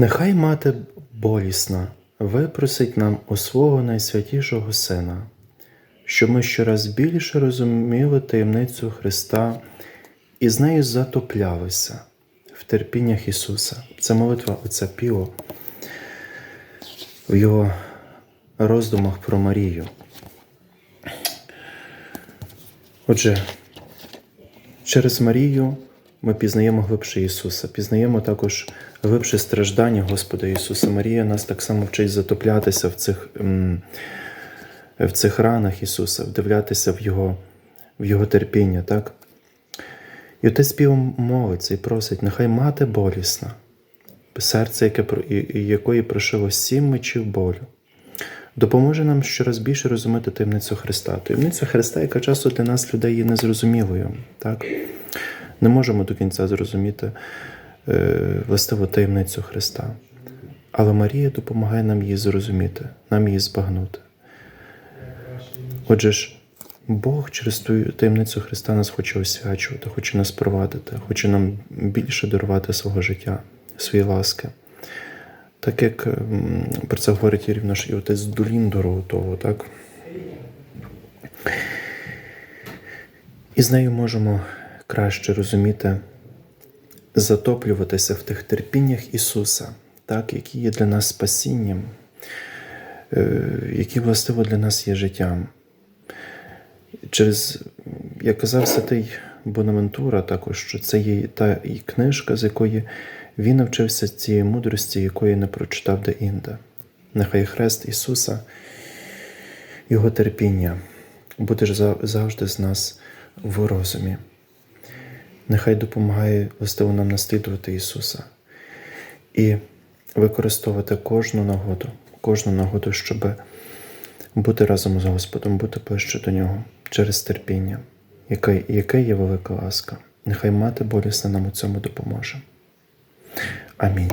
Нехай мати болісна випросить нам у свого найсвятішого Сина, щоб ми щораз більше розуміли таємницю Христа і з нею затоплялися в терпіннях Ісуса. Це молитва Отця Піо в його роздумах про Марію. Отже, через Марію ми пізнаємо глибше Ісуса, пізнаємо також глибше страждання Господа Ісуса. Марія нас так само вчить затоплятися в цих, в цих ранах Ісуса, вдивлятися в Його, в Його терпіння. так? І отець співом молиться і просить, нехай мати болісна, серце, яке, якої прошило сім мечів болю, допоможе нам щораз більше розуміти таємницю Христа. Таємниця Христа, яка часто для нас, людей, є незрозумілою. Так? Не можемо до кінця зрозуміти е, властиву таємницю Христа. Але Марія допомагає нам її зрозуміти, нам її збагнути. Отже ж, Бог через ту таємницю Христа нас хоче освячувати, хоче нас провадити, хоче нам більше дарувати свого життя, свої ласки. Так як про це говорить і ж і отець Дороготово, так? І з нею можемо краще розуміти, затоплюватися в тих терпіннях Ісуса, так, які є для нас спасінням, е, які властиво для нас є життям. Через, як казав святий Бонавентура, також, що це є та і книжка, з якої він навчився цієї мудрості, якої не прочитав де-інде. Нехай хрест Ісуса, Його терпіння буде завжди з нас в розумі. Нехай допомагає властиво нам наслідувати Ісуса і використовувати кожну нагоду, кожну нагоду, щоб бути разом з Господом, бути ближче до Нього через терпіння, яке, яке є велика ласка. Нехай мати болісна нам у цьому допоможе. Амінь.